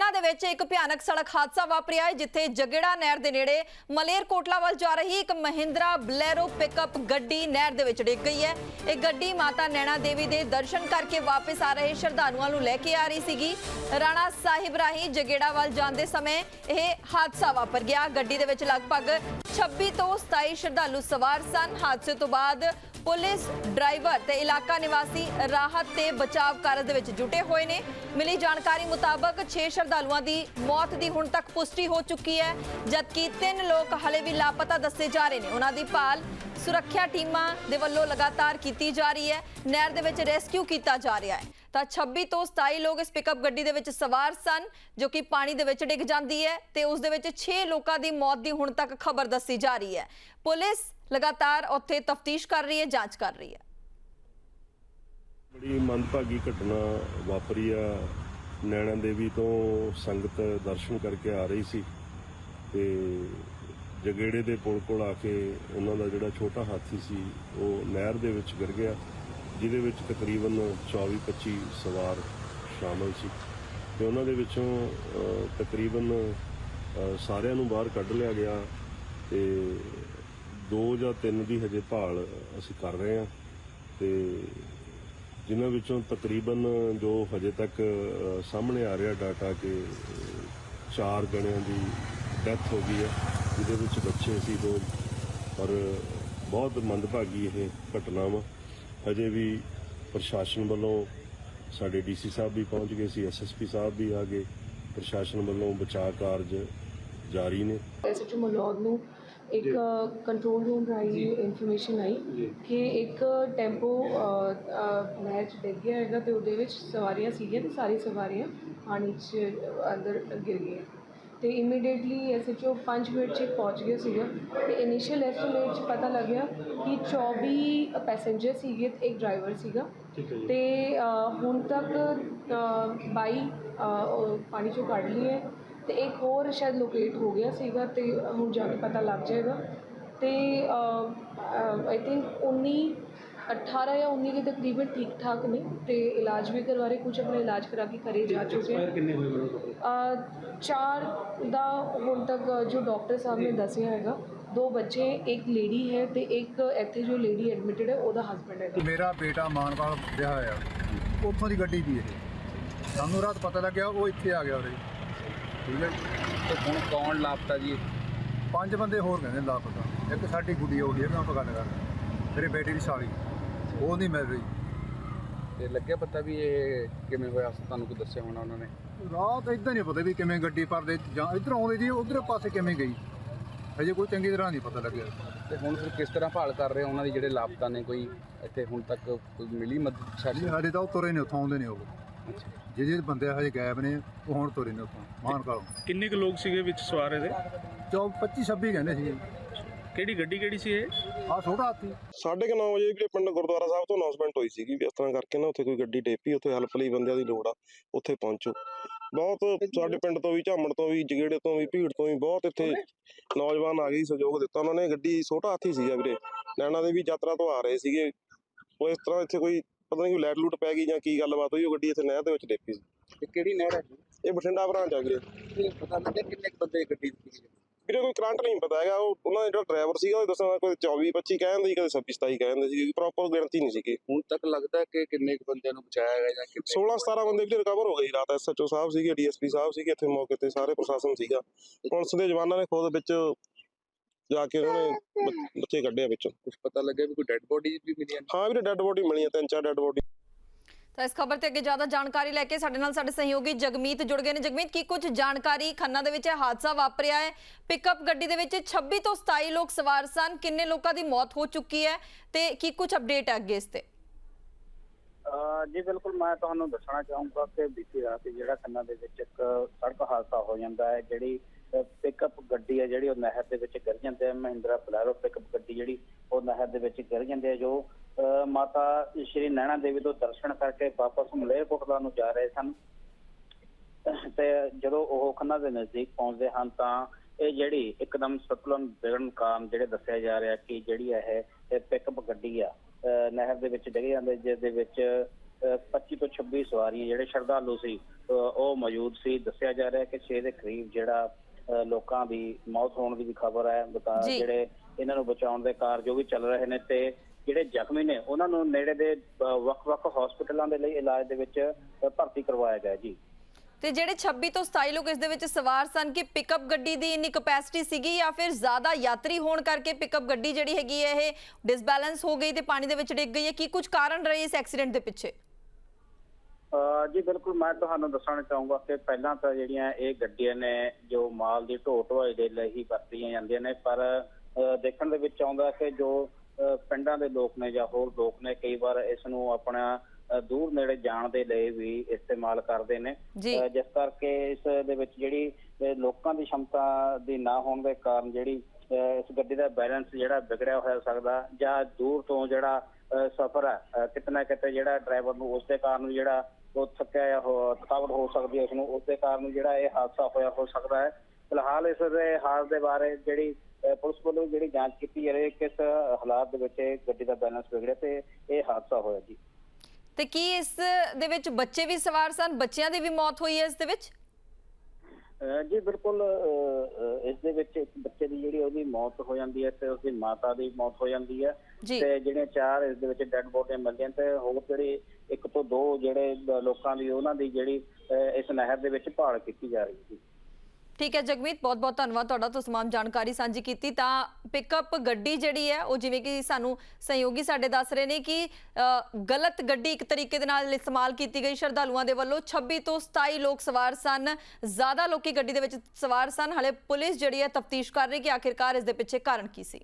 ਖੰਨਾ ਦੇ ਵਿੱਚ ਇੱਕ ਭਿਆਨਕ ਸੜਕ ਹਾਦਸਾ ਵਾਪਰਿਆ ਹੈ, ਜਿੱਥੇ ਜਗੜਾ ਨਹਿਰ ਦੇ ਨੇੜੇ ਮਲੇਰ ਵੱਲ ਜਾ ਰਹੀ ਇੱਕ ਮਹਿੰਦਰਾ ਬਲੈਰੋ ਪਿਕਅਪ ਗੱਡੀ ਨਹਿਰ ਦੇ ਵਿੱਚ ਡਿੱਗ ਗਈ ਹੈ। ਇਹ ਗੱਡੀ ਮਾਤਾ ਨੈਣਾ ਦੇਵੀ ਦੇ ਦਰਸ਼ਨ ਕਰਕੇ ਵਾਪਸ ਆ ਰਹੇ ਸ਼ਰਧਾਲੂਆਂ ਨੂੰ ਲੈ ਕੇ ਆ ਰਹੀ ਸੀਗੀ। ਰਾਣਾ ਸਾਹਿਬ ਰਾਹੀਂ ਜਗੇੜਾ ਵੱਲ ਜਾਂਦੇ ਸਮੇਂ ਇਹ ਹਾਦਸਾ ਵਾਪਰ ਗਿਆ। ਗੱਡੀ ਦੇ ਵਿੱਚ ਲਗਭਗ 26 ਤੋਂ 27 ਸ਼ਰਧਾਲੂ ਸਵਾਰ ਸਨ। ਹਾਦਸੇ ਤੋਂ ਬਾਅਦ ਪੁਲਿਸ, ਡਰਾਈਵਰ ਤੇ ਇਲਾਕਾ ਨਿਵਾਸੀ ਰਾਹਤ ਤੇ ਬਚਾਵ ਕਾਰਜ ਦੇ ਵਿੱਚ ਜੁਟੇ ਹੋਏ ਨੇ। ਮਿਲੀ ਜਾਣਕਾਰੀ ਮੁਤਾਬਕ 6 ਸ਼ਰਧਾਲੂਆਂ ਦੀ ਮੌਤ ਦੀ ਹੁਣ ਤੱਕ ਪੁਸ਼ਟੀ ਹੋ ਚੁੱਕੀ ਹੈ, ਜਦਕਿ 3 ਲੋਕ ਹਲੇ ਵੀ ਲਾਪਤਾ ਦੱਸੇ ਜਾ ਰਹੇ ਨੇ। ਉਹਨਾਂ ਦੀ ਭਾਲ ਸੁਰੱਖਿਆ ਟੀਮਾਂ ਦੇ ਵੱਲੋਂ ਲਗਾਤਾਰ ਕੀਤੀ ਜਾ ਰਹੀ ਹੈ, ਨਹਿਰ ਦੇ ਵਿੱਚ ਰੈਸਕਿਊ ਕੀਤਾ ਜਾ ਰਿਹਾ ਹੈ। ਤਾਂ 26 ਤੋਂ 27 ਲੋਕ ਇਸ ਪਿਕਅਪ ਗੱਡੀ ਦੇ ਵਿੱਚ ਸਵਾਰ ਸਨ, ਜੋ ਕਿ ਪਾਣੀ ਦੇ ਵਿੱਚ ਡਿੱਗ ਜਾਂਦੀ ਹੈ ਤੇ ਉਸ ਦੇ ਵਿੱਚ 6 ਲੋਕਾਂ ਦੀ ਮੌਤ ਦੀ ਹੁਣ ਤੱਕ ਖਬਰ ਦੱਸੀ ਜਾ ਰਹੀ ਹੈ। ਪੁਲਿਸ ਲਗਾਤਾਰ ਉੱਥੇ ਤਫਤੀਸ਼ ਕਰ ਰਹੀ ਹੈ, ਜਾਂਚ ਕਰ ਰਹੀ ਹੈ। ਬੜੀ ਮੰਦਭਾਗੀ ਘਟਨਾ ਵਾਪਰੀ ਆ। ਨੈਣਾ ਦੇਵੀ ਤੋਂ ਸੰਗਤ ਦਰਸ਼ਨ ਕਰਕੇ ਆ ਰਹੀ ਸੀ ਤੇ ਜਗੇੜੇ ਦੇ ਪੁਲ ਕੋਲ ਆ ਕੇ ਉਹਨਾਂ ਦਾ ਜਿਹੜਾ ਛੋਟਾ ਹਾਥੀ ਸੀ, ਉਹ ਨਹਿਰ ਦੇ ਵਿੱਚ ਗਿਰ ਗਿਆ, ਜਿਹਦੇ ਵਿੱਚ ਤਕਰੀਬਨ 24-25 ਸਵਾਰ ਸ਼ਾਮਲ ਸੀ। ਤੇ ਉਹਨਾਂ ਦੇ ਵਿੱਚੋਂ ਤਕਰੀਬਨ ਸਾਰਿਆਂ ਨੂੰ ਬਾਹਰ ਕੱਢ ਲਿਆ ਗਿਆ ਤੇ ਦੋ ਜਾਂ ਤਿੰਨ ਦੀ ਹਜੇ ਭਾਲ ਅਸੀਂ ਕਰ ਰਹੇ ਹਾਂ ਤੇ ਜਿਨ੍ਹਾਂ ਵਿੱਚੋਂ ਤਕਰੀਬਨ ਜੋ ਹਜੇ ਤੱਕ ਸਾਹਮਣੇ ਆ ਰਿਹਾ ਡਾਟਾ ਕਿ ਚਾਰ ਜਣਿਆਂ ਦੀ ਡੈਥ ਹੋ ਗਈ ਹੈ, ਜਿਹਦੇ ਵਿੱਚ ਬੱਚੇ ਸੀ ਦੋ, ਔਰ ਬਹੁਤ ਮੰਦਭਾਗੀ ਇਹ ਘਟਨਾ ਵਾ ਹਜੇ ਵੀ ਪ੍ਰਸ਼ਾਸਨ ਵੱਲੋਂ ਸਾਡੇ ਡੀਸੀ ਸਾਹਿਬ ਵੀ ਪਹੁੰਚ ਗਏ ਸੀ ਐਸਐਸਪੀ ਸਾਹਿਬ ਵੀ ਆ ਗਏ। ਪ੍ਰਸ਼ਾਸਨ ਵੱਲੋਂ ਬਚਾਅ ਕਾਰਜ ਜਾਰੀ ਨੇ। ਐਸਐਚਓ ਮਲੌਦ ਨੂੰ ਇੱਕ ਕੰਟਰੋਲ ਰੂਮ ਰਾਹੀਂ ਇਨਫੋਰਮੇਸ਼ਨ ਆਈ ਕਿ ਇੱਕ ਟੈਂਪੋ ਨਹਿਰ 'ਚ ਡਿੱਗ ਗਿਆ ਹੈਗਾ ਤੇ ਉਹਦੇ ਵਿੱਚ ਸਵਾਰੀਆਂ ਸੀਗੀਆਂ ਤੇ ਸਾਰੀ ਸਵਾਰੀਆਂ ਪਾਣੀ 'ਚ ਅੰਦਰ ਗਿਰ ਗਈਆਂ। ਤੇ ਇਮੀਡੀਏਟਲੀ ਐਸਐਚਓ 5 ਮਿੰਟ 'ਚ ਪਹੁੰਚ ਗਿਆ ਸੀਗਾ ਤੇ ਇਨੀਸ਼ੀਅਲ ਐਸਟੀਮੇਟ 'ਚ ਪਤਾ ਲੱਗਿਆ ਕਿ 24 ਪੈਸੇਂਜਰ ਸੀਗੇ ਤੇ ਇੱਕ ਡਰਾਈਵਰ ਸੀਗਾ। ਤੇ ਹੁਣ ਤੱਕ ਅ, 22 ਅ, ਉਹ ਪਾਣੀ 'ਚੋਂ ਕੱਢ ਲਈ ਹੈ ਤੇ ਇੱਕ ਹੋਰ ਸ਼ਾਇਦ ਲੋਕੇਟ ਹੋ ਗਿਆ ਸੀਗਾ ਤੇ ਹੁਣ ਜਾ ਕੇ ਪਤਾ ਲੱਗ ਜਾਏਗਾ। ਤੇ ਆਈ ਥਿੰਕ 19 18 ਜਾਂ 19 ਦੇ ਤਕਰੀਬਨ ਠੀਕ ਠਾਕ ਨੇ ਤੇ ਇਲਾਜ ਵੀ ਕਰਵਾ ਰਹੇ ਕੁਝ ਆਪਣਾ ਇਲਾਜ ਕਰਾ ਕੇ ਘਰੇ ਜਾ ਚੁੱਕੇ ਹੈ ਕਿੰਨੇ ਹੋਏ ਮੈਡਮ ਅ, ਚਾਰ ਦਾ ਹੁਣ ਤੱਕ ਜੋ ਡਾਕਟਰ ਸਾਹਿਬ ਨੇ ਦੱਸਿਆ ਹੈਗਾ ਦੋ ਬੱਚੇ ਇੱਕ ਲੇਡੀ ਹੈ ਤੇ ਇੱਕ ਇੱਥੇ ਜੋ ਲੇਡੀ ਐਡਮਿਟਡ ਹੈ ਉਹਦਾ ਹਸਬੰਡ ਹੈ ਮੇਰਾ ਬੇਟਾ ਮਾਨਵਾਲ ਵਿਆਹ ਹੋਇਆ ਉੱਥੋਂ ਦੀ ਗੱਡੀ ਦੀ ਇਹ। ਸਾਨੂੰ ਰਾਤ ਪਤਾ ਲੱਗਿਆ ਉਹ ਇੱਥੇ ਆ ਗਿਆ ਉਰੇ। ਠੀਕ ਹੈ ਜੀ। ਤੇ ਹੁਣ ਕੌਣ ਲਾਪਤਾ ਜੀ? ਪੰਜ ਬੰਦੇ ਹੋਰ ਕਹਿੰਦੇ ਲਾਪਤਾ। ਇੱਕ ਸਾਡੀ ਗੁੱਡੀ ਹੋ ਗਈ ਮੈਂ ਆਪਾਂ ਗੱਲ ਕਰ ਮੇਰੇ ਬੇਟੇ ਦੀ ਸਾਲੀ। ਉਹ ਨਹੀਂ ਮਿਲ ਰਹੀ। ਤੇ ਲੱਗਿਆ ਪਤਾ ਵੀ ਇਹ ਕਿਵੇਂ ਹੋਇਆ? ਤੁਹਾਨੂੰ ਕੋਈ ਦੱਸਿਆ ਹੋਣਾ ਉਹਨਾਂ ਨੇ? ਰਾਤ ਇਦਾਂ ਨਹੀਂ ਪਤਾ ਵੀ ਕਿਵੇਂ ਗੱਡੀ ਪਰਦੇ ਜਾਂ ਇੱਧਰ ਆਉਂਦੀ ਸੀ ਉਧਰ ਪਾਸੇ ਕਿਵੇਂ ਗਈ। ਅਜੇ ਕੋਈ ਚੰਗੀ ਤਰ੍ਹਾਂ ਨਹੀਂ ਪਤਾ ਲੱਗਿਆ। ਤੇ ਹੁਣ ਫਿਰ ਕਿਸ ਤਰ੍ਹਾਂ ਭਾਲ ਕਰ ਰਹੇ ਹੋ? ਉਹਨਾਂ ਦੀ ਜਿਹੜੇ ਲਾਪਤਾ ਨੇ ਕੋਈ ਇੱਥੇ ਹੁਣ ਤੱਕ ਕੋਈ ਮਿਲੀ ਮਦਦ? ਸਾਡੀ ਸਾਡੇ ਤਾਂ ਉਹ ਤੁਰੇ ਨੇ ਉੱਥੋਂ ਆਉਂਦੇ ਨੇ ਉਹ। ਜਿਹੜੇ ਜਿਹੜੇ ਬੰਦੇ ਹਜੇ ਗਾਇਬ ਨੇ ਉਹ ਹੁਣ ਤੁਰੇ ਨੇ ਉੱਥੋਂ ਮਾਨਕਾਲੋਂ ਕਿੰਨੇ ਕੁ ਲੋਕ ਸੀਗੇ ਵਿੱਚ ਸਵਾਰ ਇਹਦੇ? ਚੌ 25 26 ਕਹਿੰਦੇ ਸੀ। ਕਿਹੜੀ ਗੱਡੀ ਕਿਹੜੀ ਸੀ ਇਹ? ਆਹ ਛੋਟਾ ਹਾਥੀ। ਸਾਢੇ ਕੁ ਨੌ ਵਜੇ ਵੀਰੇ ਪਿੰਡ ਗੁਰਦੁਆਰਾ ਸਾਹਿਬ ਤੋਂ ਅਨਾਉਂਸਮੈਂਟ ਹੋਈ ਸੀਗੀ ਵੀ ਇਸ ਤਰ੍ਹਾਂ ਕਰਕੇ ਨਾ ਉੱਥੇ ਕੋਈ ਗੱਡੀ ਡੇਪੀ ਉੱਥੇ ਹੈਲਪ ਲਈ ਬੰਦਿਆਂ ਦੀ ਲੋੜ ਆ ਉੱਥੇ ਪਹੁੰਚੋ। ਬਹੁਤ ਸਾਡੇ ਪਿੰਡ ਤੋਂ ਵੀ ਝਾਮਣ ਤੋਂ ਵੀ ਜਗੇੜੇ ਤੋਂ ਵੀ ਭੀੜ ਤੋਂ ਵੀ ਬਹੁਤ ਇੱਥੇ ਨੌਜਵਾਨ ਆ ਗਏ ਸੀ, ਸਹਿਯੋਗ ਦਿੱਤਾ ਉਹਨਾਂ ਨੇ। ਗੱਡੀ ਛੋਟਾ ਹਾਥੀ ਸੀਗਾ ਵੀਰੇ। ਨੈਣਾ ਦੇ ਵੀ ਯਾਤਰਾ ਤੋਂ ਆ ਰਹੇ ਸੀਗੇ। ਉਹ ਇਸ ਤਰ੍ਹਾਂ ਇੱਥੇ ਕੋਈ ਪਤਾ ਨਹੀਂ ਕੋਈ ਲੈਟ ਲੂਟ ਪੈ ਗਈ ਜਾਂ ਕੀ ਗੱਲਬਾਤ ਹੋਈ ਉਹ ਗੱਡੀ ਇੱਥੇ ਨਹਿਰ ਦੇ ਵਿੱਚ ਡੇਪੀ ਸੀ। ਤੇ ਕਿਹੜੀ ਨਹਿਰ ਹੈ ਇਹ ਬਠਿੰਡਾ ਬ੍ਰਾਂਚ ਆ ਵੀਰੇ। ਜੀ ਪਤਾ ਲੱਗਿਆ ਕਿੰਨੇ ਕੁ ਬੰਦੇ ਗੱਡੀ ਸੀ ਵੀਰੇ ਕੋਈ ਕਰੰਟ ਨਹੀਂ ਪਤਾ ਹੈਗਾ ਉਹ ਉਹਨਾਂ ਦਾ ਜਿਹੜਾ ਡਰਾਈਵਰ ਸੀਗਾ ਉਹ ਦੱਸਣਾ ਕੋਈ 24 25 ਕਹਿੰਦੇ ਸੀ ਕਦੇ 26 27 ਕਹਿੰਦੇ ਸੀ ਪ੍ਰੋਪਰ ਗਿਣਤੀ ਨਹੀਂ ਸੀਗੀ। ਹੁਣ ਤੱਕ ਲੱਗਦਾ ਕਿ ਕਿੰਨੇ ਕੁ ਬੰਦਿਆਂ ਨੂੰ ਬਚਾਇਆ ਗਿਆ ਜਾਂ ਕਿੰਨੇ 16 17 ਬੰਦੇ ਵੀ ਰਿਕਵਰ ਹੋ ਗਏ ਜੀ ਰਾਤ ਐਸਐਚਓ ਸਾਹਿਬ ਸੀਗੇ ਡੀਐਸਪੀ ਸਾਹਿਬ ਸੀਗੇ ਇੱਥੇ ਮੌਕੇ ਤੇ ਸਾਰੇ ਪ੍ਰਸ਼ਾਸਨ ਸੀਗਾ। ਪੁਲਿਸ ਦੇ ਜਵਾਨਾਂ ਨੇ ਖੁਦ ਵਿੱਚ ਜਾ ਕੇ ਉਹਨਾਂ ਨੇ ਬੱਚੇ ਕੱਢਿਆ ਵਿੱਚੋਂ। ਕੁਝ ਪਤਾ ਲੱਗਿਆ ਵੀ ਕੋਈ ਡੈੱਡ ਬੋਡੀ ਵੀ ਮਿਲੀਆਂ ਹਾਂ ਵੀਰੇ ਡੈੱਡ ਬੋਡੀ ਮਿਲੀ ਆ ਤਿੰਨ ਚਾਰ ਡੈੱਡ ਬੋਡੀ ਤਾਂ ਇਸ ਖਬਰ ਤੇ ਅੱਗੇ ਜ਼ਿਆਦਾ ਜਾਣਕਾਰੀ ਲੈ ਕੇ ਸਾਡੇ ਨਾਲ ਸਾਡੇ ਸਹਿਯੋਗੀ ਜਗਮੀਤ ਜੁੜ ਗਏ ਨੇ। ਜਗਮੀਤ ਕੀ ਕੁਝ ਜਾਣਕਾਰੀ ਖੰਨਾ ਦੇ ਵਿੱਚ ਇਹ ਹਾਦਸਾ ਵਾਪਰਿਆ ਹੈ? ਪਿਕਅਪ ਗੱਡੀ ਦੇ ਵਿੱਚ 26 ਤੋਂ 27 ਲੋਕ ਸਵਾਰ ਸਨ। ਕਿੰਨੇ ਲੋਕਾਂ ਦੀ ਮੌਤ ਹੋ ਚੁੱਕੀ ਹੈ ਤੇ ਕੀ ਕੁਝ ਅਪਡੇਟ ਹੈ ਅੱਗੇ ਇਸ ਤੇ? ਅਹ ਜੀ ਬਿਲਕੁਲ ਮੈਂ ਤੁਹਾਨੂੰ ਦੱਸਣਾ ਚਾਹੂੰਗਾ ਕਿ ਬੀਤੀ ਰਾਤ ਜਿਹੜਾ ਖੰਨਾ ਦੇ ਵਿੱਚ ਇੱਕ ਸੜਕ ਹਾਦਸਾ ਹੋ ਜਾਂਦਾ ਹੈ ਜਿਹੜੀ ਪਿਕਅਪ ਗੱਡੀ ਆ ਜਿਹੜੀ ਉਹ ਨਹਿਰ ਦੇ ਵਿੱਚ ਗਿਰ ਜਾਂਦੀ ਹੈ, ਮਹਿੰਦਰਾ ਬਲੈਰੋ ਪਿਕਅਪ ਗੱਡੀ ਜਿਹੜੀ ਉਹ ਨਹਿਰ ਦੇ ਵਿੱਚ ਗਿਰ ਜਾਂਦੀ ਹੈ, ਜੋ ਮਾਤਾ ਸ਼੍ਰੀ ਨੈਣਾ ਦੇਵੀ ਤੋਂ ਦਰਸ਼ਨ ਕਰਕੇ ਵਾਪਸ ਮਲੇਰਕੋਟਲਾ ਨੂੰ ਜਾ ਰਹੇ ਸਨ। ਤੇ ਜਦੋਂ ਉਹ ਖੰਨਾ ਦੇ ਨਜ਼ਦੀਕ ਪਹੁੰਚਦੇ ਹਨ ਤਾਂ ਇਹ ਜਿਹੜੀ ਇੱਕਦਮ ਸਤਲੁਨ ਵਿਗੜਨ ਕਾਰਨ ਜਿਹੜੇ ਦੱਸਿਆ ਜਾ ਰਿਹਾ ਕਿ ਜਿਹੜੀ ਹੈ ਇਹ ਪਿਕਅਪ ਗੱਡੀ ਆ ਨਹਿਰ ਦੇ ਵਿੱਚ ਡਿੱਗ ਜਾਂਦੇ, ਜਿਸ ਦੇ ਵਿੱਚ, ਅਹ 25 ਤੋਂ 26 ਸਵਾਰੀਆਂ ਜਿਹੜੇ ਸ਼ਰਧਾਲੂ ਸੀ ਉਹ ਮੌਜੂਦ ਸੀ। ਦੱਸਿਆ ਜਾ ਰਿਹਾ ਕਿ 6 ਦੇ ਕਰੀਬ ਜਿਹੜਾ ਲੋਕਾਂ ਦੀ ਮੌਤ ਹੋਣ ਦੀ ਵੀ ਖਬਰ ਹੈ ਬਤਾ। ਜਿਹੜੇ ਇਹਨਾਂ ਨੂੰ ਬਚਾਉਣ ਦੇ ਕਾਰਜ ਜੋ ਵੀ ਚੱਲ ਰਹੇ ਨੇ ਤੇ ਜਿਹੜੇ ਜ਼ਖਮੀ ਨੇ ਉਹਨਾਂ ਨੂੰ ਨੇੜੇ ਦੇ ਵੱਖ-ਵੱਖ ਹਸਪਤਾਲਾਂ ਦੇ ਲਈ ਇਲਾਜ ਦੇ ਵਿੱਚ ਭਰਤੀ ਕਰਵਾਇਆ ਗਿਆ ਜੀ ਤੇ ਜਿਹੜੇ 26 ਤੋਂ 27 ਲੋਕ ਇਸ ਦੇ ਵਿੱਚ ਸਵਾਰ ਸਨ ਕਿ ਪਿਕਅਪ ਗੱਡੀ ਦੀ ਇੰਨੀ ਕਪੈਸਿਟੀ ਸੀਗੀ ਜਾਂ ਫਿਰ ਜ਼ਿਆਦਾ ਯਾਤਰੀ ਹੋਣ ਕਰਕੇ ਪਿਕਅਪ ਗੱਡੀ ਜਿਹੜੀ ਹੈਗੀ ਹੈ ਇਹ ਡਿਸਬੈਲੈਂਸ ਹੋ ਗਈ ਤੇ ਪਾਣੀ ਦੇ ਵਿੱਚ ਡਿੱਗ ਗਈ ਹੈ ਕੀ ਕੁਝ ਕਾਰਨ ਰਹੇ ਇਸ ਐਕਸੀਡੈਂਟ ਦੇ ਪਿੱਛੇ ਜੀ ਬਿਲਕੁਲ ਮੈਂ ਤੁਹਾਨੂੰ ਦੱਸਣਾ ਚਾਹੂੰਗਾ ਕਿ ਪਹਿਲਾਂ ਤਾਂ ਜਿਹੜੀਆਂ ਇਹ ਗੱਡੀਆਂ ਨੇ ਜੋ ਮਾਲ ਦੀ ਢੋ ਢੁਆਈ ਦੇ ਲਈ ਵਰਤੀਆਂ ਜਾਂਦੀਆਂ ਨੇ ਪਰ ਦੇਖਣ ਦੇ ਵਿੱਚ ਆਉਂਦਾ ਕਿ ਜੋ ਪਿੰਡਾਂ ਦੇ ਲੋਕ ਨੇ ਜਾਂ ਹੋਰ ਲੋਕ ਨੇ ਕਈ ਵਾਰ ਇਸ ਨੂੰ ਆਪਣਾ ਦੂਰ ਨੇੜੇ ਜਾਣ ਦੇ ਲਈ ਵੀ ਇਸਤੇਮਾਲ ਕਰਦੇ ਨੇ। ਜਿਸ ਕਰਕੇ ਇਸ ਦੇ ਵਿੱਚ ਜਿਹੜੀ ਲੋਕਾਂ ਦੀ ਸ਼ਮਤਾ ਦੀ ਨਾ ਹੋਣ ਦੇ ਕਾਰਨ ਜਿਹੜੀ ਇਸ ਗੱਡੀ ਦਾ ਬੈਲੈਂਸ ਜਿਹੜਾ ਵਿਗੜਿਆ ਹੋਇਆ ਸਕਦਾ ਜਾਂ ਦੂਰ ਤੋਂ ਜਿਹੜਾ ਸਫ਼ਰ ਹੈ ਅਹ ਕਿਤੇ ਨਾ ਕਿਤੇ ਜਿਹੜਾ ਡਰਾਈਵਰ ਨੂੰ ਉਸ ਦੇ ਕਾਰਨ ਜਿਹੜਾ ਉਹ ਥੱਕਿਆ ਜਾਂ ਥਕਾਵਟ ਹੋ ਸਕਦੀ ਹੈ ਉਸ ਨੂੰ ਉਸ ਦੇ ਕਾਰਨ ਜਿਹੜਾ ਇਹ ਹਾਦਸਾ ਹੋਇਆ, ਹੋ ਸਕਦਾ ਹੈ। ਫਿਲਹਾਲ ਇਸ ਦੇ ਹਾਲ ਦੇ ਬਾਰੇ ਜਿਹੜੀ ਪੁਲਿਸ ਵੱਲੋਂ ਜਿਹੜੀ ਜਾਂਚ ਕੀਤੀ ਜਾ ਰਹੀ ਹੈ ਕਿਸ ਹਾਲਾਤ ਦੇ ਵਿੱਚ ਇਹ ਗੱਡੀ ਦਾ ਬੈਲੈਂਸ ਵਿਗੜਿਆ ਤੇ ਇਹ ਹਾਦਸਾ ਹੋਇਆ ਜੀ। ਤੇ ਕੀ ਇਸ ਦੇ ਵਿੱਚ ਬੱਚੇ ਵੀ ਸਵਾਰ ਸਨ? ਬੱਚਿਆਂ ਦੀ ਵੀ ਮੌਤ ਹੋਈ ਹੈ ਇਸ ਦੇ ਵਿੱਚ? ਜੀ ਬਿਲਕੁਲ ਇਸ ਦੇ ਵਿੱਚ ਇੱਕ ਬੱਚੇ ਦੀ ਜਿਹੜੀ ਉਹਦੀ ਮੌਤ ਹੋ ਜਾਂਦੀ ਹੈ ਤੇ ਉਸਦੀ ਮਾਤਾ ਦੀ ਮੌਤ ਹੋ ਜਾਂਦੀ ਹੈ। ਤੇ ਜਿਹੜੀਆਂ ਚਾਰ ਇਸ ਦੇ ਵਿੱਚ ਡੈੱਡ ਬੋਡੀਆਂ ਮਿਲਦੀਆਂ ਤੇ ਹੋਰ ਜਿਹੜੀ ਇੱਕ ਤੋਂ ਦੋ ਜਿਹੜੇ ਲੋਕਾਂ ਦੀ ਉਹਨਾਂ ਦੀ ਜਿਹੜੀ ਇਸ ਨਹਿਰ ਦੇ ਵਿੱਚ ਭਾਲ ਕੀਤੀ ਜਾ ਰਹੀ ਸੀ ਠੀਕ ਹੈ, ਜਗਮੀਤ ਬਹੁਤ ਬਹੁਤ ਧੰਨਵਾਦ ਤੁਹਾਡਾ, ਤੁਸੀਂ ਤਮਾਮ ਜਾਣਕਾਰੀ ਸਾਂਝੀ ਕੀਤੀ। ਤਾਂ ਪਿਕਅਪ ਗੱਡੀ ਜਿਹੜੀ ਹੈ, ਉਹ ਜਿਵੇਂ ਕਿ ਸਾਨੂੰ ਸਹਿਯੋਗੀ ਸਾਡੇ ਦੱਸ ਰਹੇ ਨੇ ਕਿ ਗਲਤ ਗੱਡੀ ਇੱਕ ਤਰੀਕੇ ਦੇ ਨਾਲ ਇਸਤੇਮਾਲ ਕੀਤੀ ਗਈ। ਸ਼ਰਧਾਲੂਆਂ ਦੇ ਵੱਲੋਂ 26 ਤੋਂ 27 ਲੋਕ ਸਵਾਰ ਸਨ। ਜ਼ਿਆਦਾ ਲੋਕੀ ਗੱਡੀ ਦੇ ਵਿੱਚ ਸਵਾਰ ਸਨ। ਹਲੇ ਪੁਲਿਸ ਜਿਹੜੀ ਹੈ ਤਫਤੀਸ਼ ਕਰ ਰਹੀ ਕਿ ਆਖਿਰਕਾਰ ਇਸ ਦੇ ਪਿੱਛੇ ਕਾਰਨ ਕੀ ਸੀ।